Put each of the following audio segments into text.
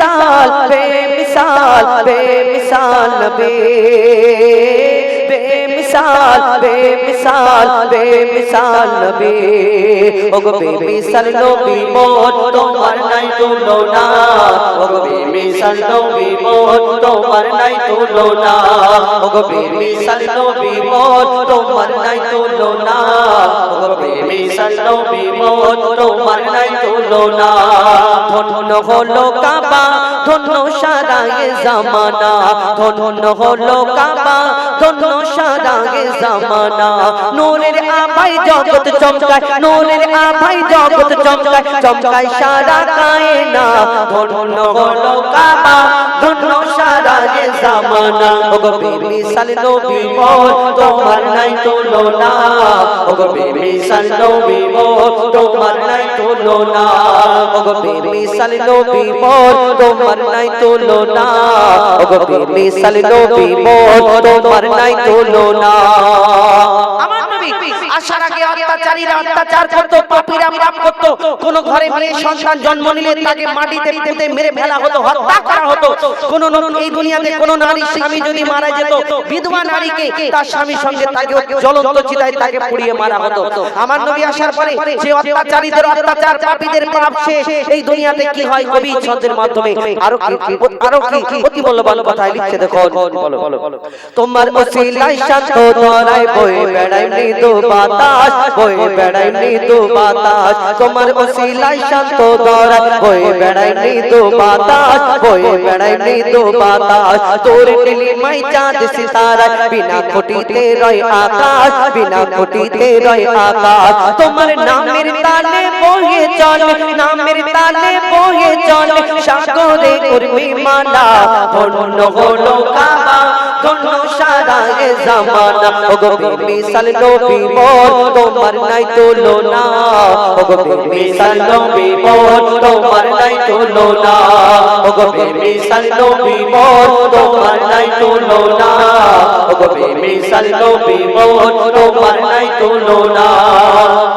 বেমিসাল বেমিসাল বেমিসাল নবী। বেমিসাল বেমিসাল বেমিসাল নবী। ওগো বেমিসাল নবী মোর তোমার নাই তুলনা ওগো বেমিসাল নবী মোর তোমার নাই তুলনা ওগো বেমিসাল নবী মোর তোমার নাই তুলনা ওগো বেমিসাল নবী মোর তোমার নাই তুলনা ধন্য হলো কাবা। ধন্য সারা এ জামানা, ধন্য হলো কাবা, ধন্য সারা এ জামানা। নূরের আভাই জগৎ চমকায়, নূরের আভাই জগৎ চমকায় চমকায় সারা কায়না। ধন্য হলো কাবা, ধন্য সারা এ জামানা। ওগো বেবি সাল নবী মোর তোমার নাই তুলনা। ওগো বেবি সাল নবী মোর তোমার নাই তুলনা। ওগো বেবি সাল নবী মোর তোমার তোমার নাই তোলো না। ওগো মিসাল নবী মোর তোমার নাই তোলো না। আসার আগে অত্যাচারীরা অত্যাচার করতো পাপীরা পাপ করতো। কোন ঘরে মেয়ে সন্তান জন্ম নিলে তাকে মাটিতে পুঁতে মেরে ফেলা হতো হত্যা করা হতো। কোন এই দুনিয়াতে কোন নারী স্বামী যদি মারা যেত বিধবা নারীকে তার স্বামীর সঙ্গে তাকে জ্বলন্ত চিতায় তাকে পুড়িয়ে মারা হতো। আমার নবী আসার পরে যে অত্যাচারীদের অত্যাচার পাপীদের পাপ শেষ। এই দুনিয়াতে কি হয় কবি ছন্দের মাধ্যমে আরও কি আরও কি? অতি মূল্যবান কথায় লিখছে দেখো বলো বলো তোমার ওসিলাই শান্ত ধরাই বই বেড়াই মৃদু বাতাস বই বেড়াই মৃদু বাতাস তোমার ওসিলাই শান্ত ধরাই বই বেড়াই মৃদু বাতাস বই বেড়াই মৃদু বাতাস তোর টিলি মাই চাঁদ সিতারা বিনা খুঁটিতে রয় আকাশ বিনা খুঁটিতে রয় আকাশ তোমার নামের তালে বহে চল নামের তালে বহে চল সাগরে উর্মি মালা ধন্য হলো কাবা ধন্য সারা এ জামানা। ও গো মিসাল নবী মোর তোমার নাই তুলো না। ও গো মিসাল নবী মোর তোমার নাই তুলো না। ও গো মিসাল নবী মোর তোমার নাই তুলো না। ও গো মিসাল নবী মোর তোমার নাই তুলো না।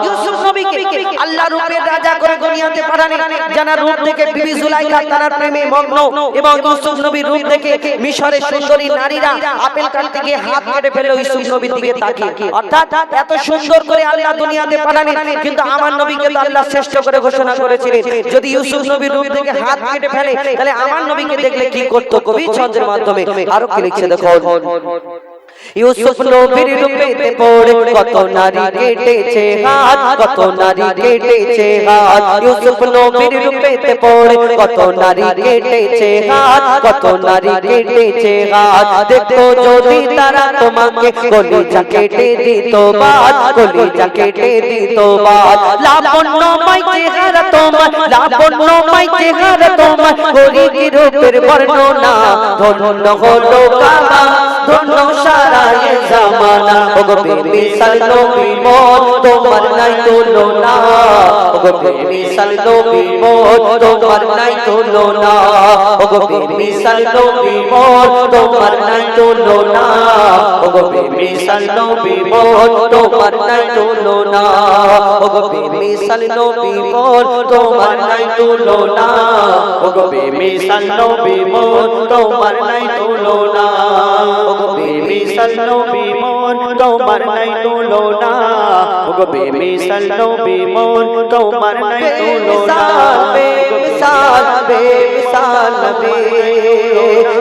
ইউসুফ নবীকে আল্লাহ রূপে করে দুনিয়াতে পাঠালেন জানা রূপ থেকে বিবি জুলাইখা তার প্রেমে মগ্ন এবং ইউসুফ নবীর রূপ দেখে মিশরের সুন্দরী নারীরা আপেল কাটতে গিয়ে হাত কেটে ফেলে ইউসুফ নবীর দিকে তাকিয়ে। অর্থাৎ এত সুন্দর করে আল্লাহ দুনিয়াতে পাঠালেন কিন্তু আমার নবীকে তো আল্লাহ শ্রেষ্ঠ করে ঘোষণা করেছিলেন। যদি ইউসুফ নবীর রূপ দেখে হাত কেটে ফেলে, তাহলে আমার নবীকে দেখলে কি করতো কবি ছন্দের মাধ্যমে? আরও কি লিখছে দেখো ইউসুফ নবীর রূপেতে পড়ে কত নারী কেটেছে হাত কত নারী কেটেছে হাত। ইউসুফ নবীর রূপেতে পড়ে কত নারী কেটেছে হাত কত নারী কেটেছে হাত। দেখো যদি তারা তোমাকে কলিজা কেটে দিত বাদ কলিজা কেটে দিত বাদ লাবণ্য মাই চেহারা তোমার লাবণ্য মাই চেহারা তোমার গরিবী রূপের বর্ণনা ধন্য হলো কাবা ধন্য সারা এ জামানা। ওগো বেবি সাল নবী মোর তোমার নাই তুলনা। ওগো বেবি সাল নবী মোর তোমার নাই তুলনা। ওগো বেবি সাল নবী মোর তোমার নাই তুলনা। ওগো বেবি সাল নবী মোর তোমার নাই তুলনা। ওগো বেবি সাল নবী মোর তোমার নাই তুলনা। ওগো বেবি সাল নবী মোর তোমার নাই তুলনা। سلو بی مور تو مرنے تو لونا گو بے مثال نو بی مور تو مرنے تو لونا بے مثال بے مثال بے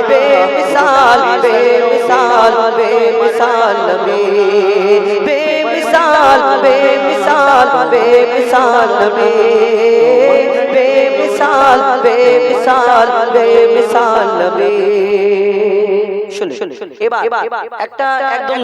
بے مثال بے مثال بے مثال بے بے مثال بے مثال بے مثال بے بے مثال بے مثال بے مثال بے এবার একটা একদম